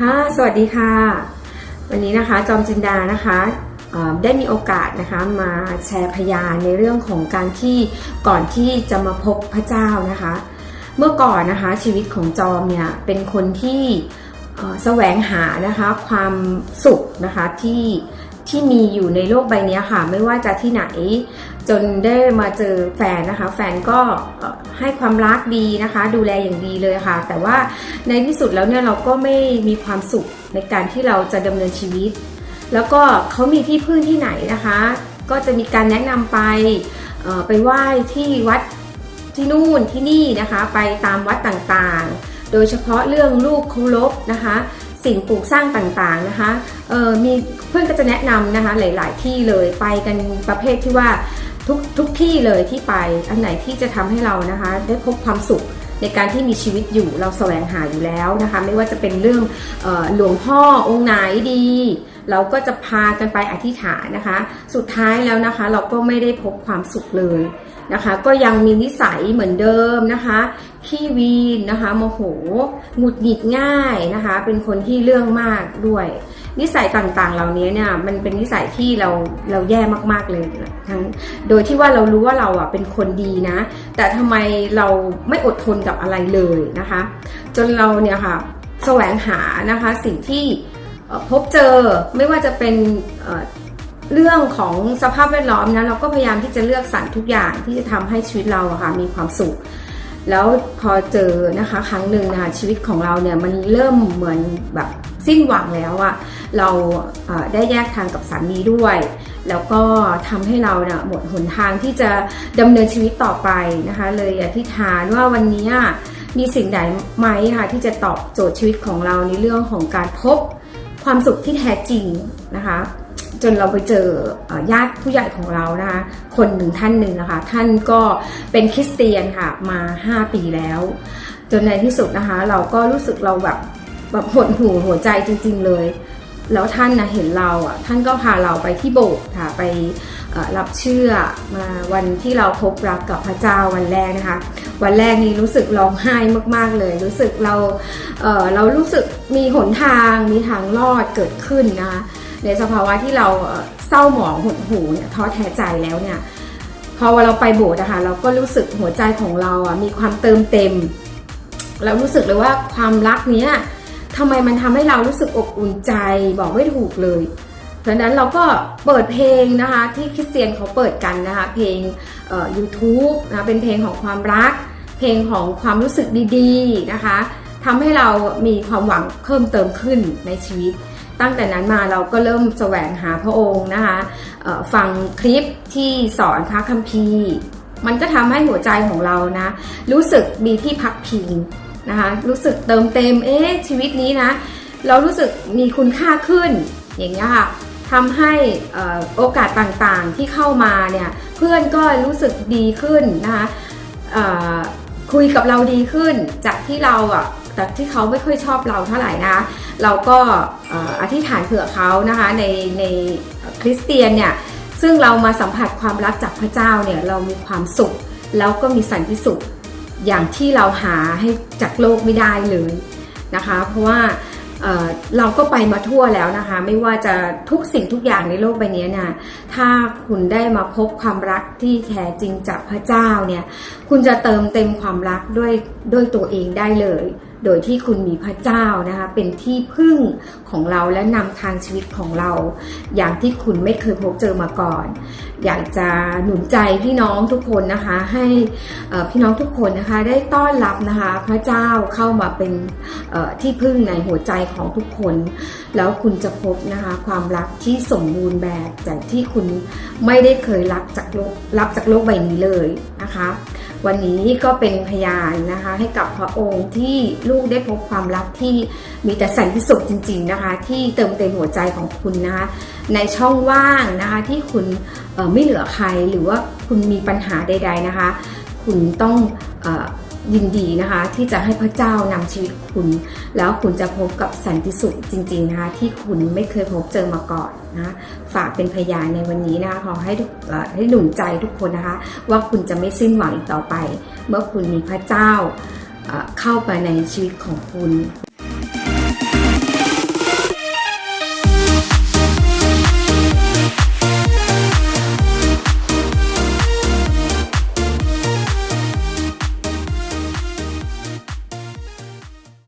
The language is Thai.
ค่ะ สวัสดีค่ะ วันนี้นะคะจอมจินดานะคะได้มีโอกาสนะคะมาแชร์พยานในเรื่องของการที่ก่อนที่จะมาพบพระเจ้านะคะ เมื่อก่อนนะคะชีวิตของจอมเนี่ยเป็นคนที่แสวงหานะคะความสุขนะคะที่ ที่มีอยู่ในโลกใบนี้ค่ะ ไม่ว่าจะที่ไหน จนได้มาเจอแฟนนะคะ แฟนก็ให้ความรักดีนะคะ ดูแลอย่างดีเลยค่ะ แต่ว่าในที่สุดแล้วเนี่ยเราก็ไม่มีความสุขในการที่เราจะดำเนินชีวิต แล้วก็เขามีที่พึ่งที่ไหนนะคะ ก็จะมีการแนะนำไปไปไหว้ที่วัดที่นู่นที่นี่นะคะ ไปตามวัดต่างๆ โดยเฉพาะเรื่องลูกเคารพนะคะ สิ่งปลูกสร้างต่างๆนะคะเออมีเพื่อนก็จะแนะนำนะคะหลาย ๆ ที่เลยไปกันประเภทที่ว่าทุกทุกที่เลยที่ไปอันไหนที่จะทำให้เรานะคะ ได้พบความสุขในการที่มีชีวิตอยู่เราแสวงหาอยู่แล้วนะคะ ไม่ว่าจะเป็นเรื่องออหลวงพ่อองค์ไหนดี เราก็จะพากันไปอธิษฐานนะคะ สุดท้ายแล้วนะคะ เราก็ไม่ได้พบความสุขเลย นะคะ ก็ยังมีนิสัยเหมือนเดิมนะคะขี้วีนนะคะโมโหหงุดหงิดง่ายนะคะ เป็นคนที่เรื่องมากด้วย นิสัยต่างๆ เหล่านี้เนี่ยมันเป็นนิสัยที่เราเราแย่มากๆเลยทั้งโดยที่ว่าเรารู้ว่าเราอะเป็นคนดีนะ แต่ทำไมเราไม่อดทนกับอะไรเลยนะคะ จนเราเนี่ยค่ะแสวงหานะคะสิ่งที่พบเจอไม่ว่าจะเป็น เรื่องของสภาพแวดล้อมนะเราก็พยายามที่จะเลือกสรรทุกอย่างที่จะทำให้ชีวิตเราอะค่ะมีความสุข แล้วพอเจอนะคะครั้งหนึ่งนะคะชีวิตของเราเนี่ยมันเริ่มเหมือนแบบสิ้นหวังแล้วอะเราได้แยกทางกับสามีด้วย แล้วก็ทำให้เราเนี่ยหมดหนทางที่จะดำเนินชีวิตต่อไปนะคะ เลยอธิษฐานว่าวันนี้มีสิ่งใดไหมค่ะที่จะตอบโจทย์ชีวิตของเราในเรื่องของการพบความสุขที่แท้จริงนะคะ จนเราไปเจอญาติผู้ใหญ่ของเรานะคะคนหนึ่งท่านหนึ่งนะคะ ท่านก็เป็นคริสเตียนค่ะมา 5 ปีแล้ว จนในที่สุดนะคะ เราก็รู้สึกเราแบบแบบหดหูหัวใจจริง ๆ เลย แล้วท่านนะเห็นเราอะท่านก็พาเราไปที่โบสถ์ค่ะไปรับเชื่อมาวันที่เราพบรักกับพระเจ้าวันแรกนะคะ วันแรกนี้รู้สึกร้องไห้มากๆเลย รู้สึกเราเออเรารู้สึกมีหนทางมีทางรอดเกิดขึ้นนะคะ ในสภาวะที่เราเศร้าหมองหดหูเนี่ยท้อแท้ใจแล้วเนี่ยพอเราไปโบสถ์นะคะเราก็รู้สึกหัวใจของเราอะมีความเติมเต็ม เรารู้สึกเลยว่าความรักเนี้ยทำไมมันทำให้เรารู้สึกอบอุ่นใจบอกไม่ถูกเลยดังนั้นเราก็เปิดเพลงนะคะที่คริสเตียนเขาเปิดกันนะคะเพลงเอ่อ YouTube นะคะเป็นเพลงของความรัก เพลงของความรู้สึกดีๆนะคะทำให้เรามีความหวังเพิ่มเติมขึ้นในชีวิต ตั้งแต่นั้นมาเราก็เริ่มแสวงหาพระองค์นะคะฟังคลิปที่สอนพระคัมภีร์ มันก็ทำให้หัวใจของเรานะ รู้สึกมีที่พักพิงนะคะรู้สึกเติมเต็มเอ๊ะชีวิตนี้นะ เรารู้สึกมีคุณค่าขึ้นอย่างนี้ยค่ะทำให้โอกาสต่างๆที่เข้ามาเนี่ยเพื่อนก็รู้สึกดีขึ้นนะคะคุยกับเราดีขึ้นจากที่เราอะ จากที่เขาไม่ค่อยชอบเราเท่าไหร่นะคะเราก็อธิษฐานเผื่อเขานะคะในในคริสเตียนเนี่ยซึ่งเรามาสัมผัสความรักจากพระเจ้าเนี่ยเรามีความสุข แล้วก็มีสันติสุขอย่างที่เราหาให้จากโลกไม่ได้เลยนะคะ เพราะว่าเเราก็ไปมาทั่วแล้วนะคะ ไม่ว่าจะทุกสิ่งทุกอย่างในโลกใบนี้เนี่ยถ้าคุณได้มาพบความรักที่แท้จริงจากพระเจ้าเนี่ย คุณจะเติมเต็มความรักด้วยด้วยตัวเองได้เลย โดยที่คุณมีพระเจ้านะคะเป็นที่พึ่งของเราและนำทางชีวิตของเรา อย่างที่คุณไม่เคยพบเจอมาก่อน อยากจะหนุนใจพี่น้องทุกคนนะคะให้พี่น้องทุกคนนะคะได้ต้อนรับนะคะพระเจ้าเข้ามาเป็นที่พึ่งในหัวใจของทุกคน แล้วคุณจะพบนะคะความรักที่สมบูรณ์แบบจากที่คุณไม่ได้เคยรับจากโลกรับจากโลกใบนี้เลยนะคะ วันนี้ก็เป็นพยานนะคะให้กับพระองค์ที่ลูกได้พบความรักที่มีแต่สันติสุขจริง ๆนะคะ ที่เติมเต็มหัวใจของคุณนะคะในช่องว่างนะคะที่คุณไม่เหลือใครหรือว่าคุณมีปัญหาใด ๆนะคะ คุณต้องยินดีนะคะที่จะให้พระเจ้านำชีวิตคุณ แล้วคุณจะพบกับสันติสุขจริง ๆนะคะ ที่คุณไม่เคยพบเจอมาก่อนนะฝากเป็นพยานในวันนี้นะคะขอให้ให้หนุนใจทุกคนนะคะ ว่าคุณจะไม่สิ้นหวังอีกต่อไป เมื่อคุณมีพระเจ้า เข้าไปในชีวิตของคุณ